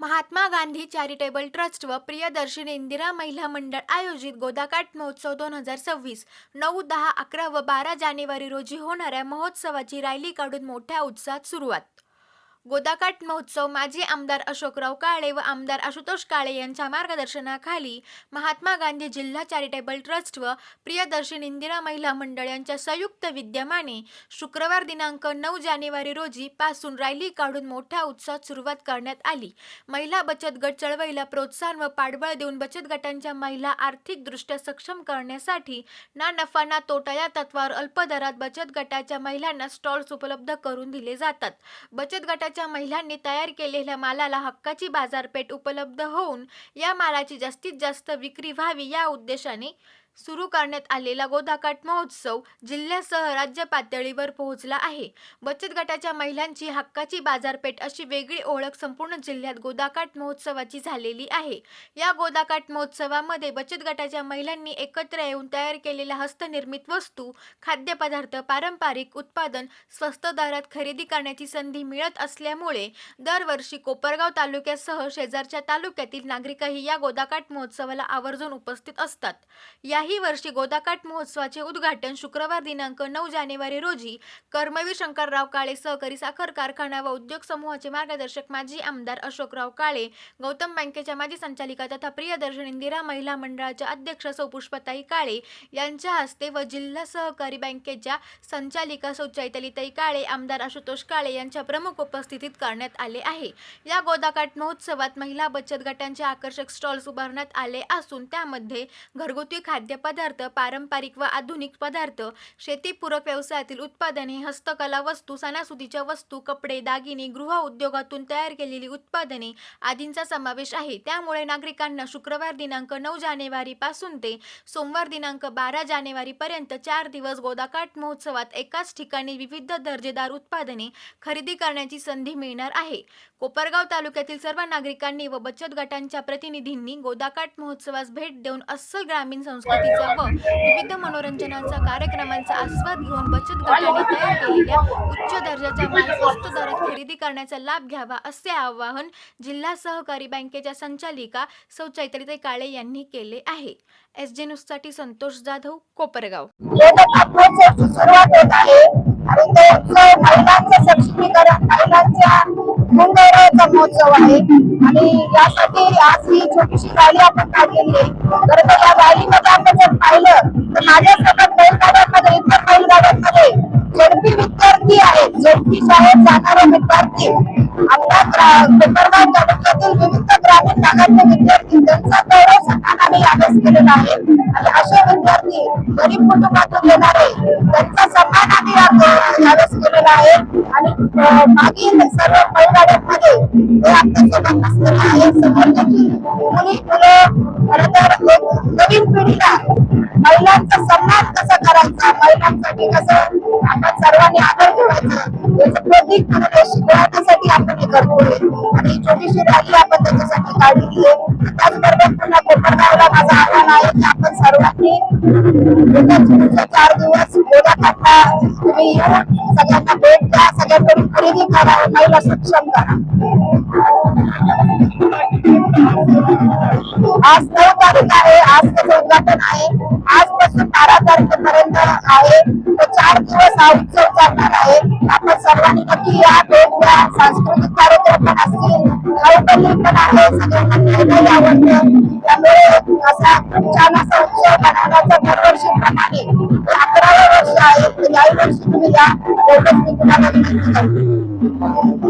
Mahatma Gandhi charitable trust व प्रियदर्शिनी इंदिरा महिला मंडळ आयोजित गोदाकाठ महोत्सव दोन हजार सव्वीस नऊ दहा अकरा व बारा जानेवारी रोजी होणाऱ्या महोत्सवाची रायली काढून मोठ्या उत्साहात सुरुवात. गोदाकाठ महोत्सव माजी आमदार अशोकराव काळे व आमदार आशुतोष काळे यांच्या मार्गदर्शनाखाली महात्मा गांधी जिल्हा चॅरिटेबल ट्रस्ट व प्रियदर्शन इंदिरा महिला मंडळ यांच्या संयुक्त विद्यमाने शुक्रवार दिनांक नऊ जानेवारी रोजी पासून रॅली काढून मोठ्या उत्साहात सुरुवात करण्यात आली. महिला बचत गट चळवळीला प्रोत्साहन व पाठबळ देऊन बचत गटांच्या महिला आर्थिकदृष्ट्या सक्षम करण्यासाठी ना नफा ना तोटा या तत्वावर अल्प दरात बचत गटाच्या महिलांना स्टॉल्स उपलब्ध करून दिले जातात. बचत गटाच्या महिलांनी तयार केलेल्या मालाला हक्काची बाजारपेठ उपलब्ध होऊन या मालाची जास्तीत जास्त विक्री व्हावी या उद्देशाने सुरू करण्यात आलेला गोदाकाट महोत्सव जिल्ह्यासह राज्य पातळीवर पोहोचला आहे. बचत गटाच्या महिलांची हक्काची बाजारपेठ अशी वेगळी ओळख संपूर्ण जिल्ह्यात गोदाकाट महोत्सवाची झालेली आहे. या गोदाकाट महोत्सवामध्ये बचत गटाच्या महिलांनी एकत्र येऊन तयार केलेल्या हस्तनिर्मित वस्तू खाद्यपदार्थ पारंपरिक उत्पादन स्वस्त दरात खरेदी करण्याची संधी मिळत असल्यामुळे दरवर्षी कोपरगाव तालुक्यासह शेजारच्या तालुक्यातील नागरिकही या गोदाकाट महोत्सवाला आवर्जून उपस्थित असतात. याही वर्षी गोदाकाठ महोत्सवाचे उद्घाटन शुक्रवार दिनांक नऊ जानेवारी रोजी कर्मवीर शंकरराव काळे सहकारी साखर कारखाना व उद्योग समूहाचे मार्गदर्शक माजी आमदार अशोकराव काळे गौतम बँकेच्या माजी संचालिका तथा प्रियदर्शन इंदिरा महिला मंडळाच्या अध्यक्ष सौ पुष्पताई काळे यांच्या हस्ते व जिल्हा सहकारी बँकेच्या संचालिका सौ चैतलीताई काळे आमदार आशुतोष काळे यांच्या प्रमुख उपस्थितीत करण्यात आले आहे. या गोदाकाठ महोत्सवात महिला बचत गटांचे आकर्षक स्टॉल्स उभारण्यात आले असून त्यामध्ये घरगुती खाद्य खाद्यपदार्थ पारंपरिक व आधुनिक पदार्थ शेतीपूरक व्यवसायातील उत्पादने हस्तकला वस्तू सणासुदीच्या वस्तू कपडे दागिने गृह उद्योगातून तयार केलेली उत्पादने आदींचा समावेश आहे. त्यामुळे नागरिकांना शुक्रवार दिनांक नऊ जानेवारी पासून ते सोमवार दिनांक बारा जानेवारी पर्यंत चार दिवस गोदाकाठ महोत्सवात एकाच ठिकाणी विविध दर्जेदार उत्पादने खरेदी करण्याची संधी मिळणार आहे. कोपरगाव तालुक्यातील सर्व नागरिकांनी व बचत गटांच्या प्रतिनिधींनी गोदाकाठ महोत्सवास भेट देऊन अस्सल ग्रामीण संस्कृतीचा व विविध मनोरंजनांचा कार्यक्रमांचा आस्वाद घेऊन बचत गटाने तयार केलेल्या उच्च दर्जाचा माल स्वस्त दरात खरेदी करण्याचा लाभ घ्यावा असे आवाहन जिल्हा सहकारी बँकेच्या संचालिका सौ चैत्रिते काळे यांनी केले आहे. एस जे न्यूजसाठी संतोष जाधव कोपरगाव. सुरुवात होत आहे आणि महोत्सव आहे आणि यासाठी आज ही छोटीशी रॅली आपण काढलेली आहे. तर या रॅलीमध्ये आपण जर पाहिलं तर माझ्यासोबत बैलगाड्यांमध्ये इतर बैलगाड्यांमध्ये झेडपी विद्यार्थी आहेत. झेडपी शाळेत जाणारे विद्यार्थी. आपल्या कोपरगाव तालुक्यातील विविध ग्रामीण भागातले विद्यार्थी त्यांचा गौरव सन्मान आम्ही यावेळेस केलेला आहे. आणि असे विद्यार्थी गरीब कुटुंबातून येणारे त्यांचा सन्मान आम्ही या- यावेळेस केलेला आहे. आणि अं, मागील सर्व बैलगाड्यांमध्ये ते आपल्यासोबत नसलेले आहे. समोरची मुली मुलं खरं तर नवीन पिढीला महिलांचा सन्मान कसा करायचा महिलांसाठी कसं आपण सर्वांनी आदर ठेवायचा याचं प्रतीक शिकवण्यासाठी आपण हे करतोय. आणि छोटीशी रॅली आपण त्याच्यासाठी काढलेली आहे त्याचबरोबर पुन्हा कोपरगावला माझं आव्हान आहे की आपण सर्वांनी चार दिवस गोदा खाटा तुम्ही येऊन सगळ्यांना भेट द्या सगळ्यांकडून खरेदी करा महिला सक्षम करा. आज नऊ तारीख आहे आज त्याचं उद्घाटन आहे. आजपासून बारा तारखेपर्यंत आहे. तो चार दिवस हा उत्सव चालणार आहे. आपण सर्वांनी नक्की या भेट द्या सांस्कृतिक कार्यक्रम पण असतील खाऊगल्ली पण आहे सगळ्यांना खायलाही आवडतं. त्यामुळे असा छान असा उत्सव बनवण्याचा दरवर्षी प्रमाणे अकराव्या वर्ष आहे. याही वर्षी तुम्ही या. एवढंच मी तुम्हाला विनंती करतो.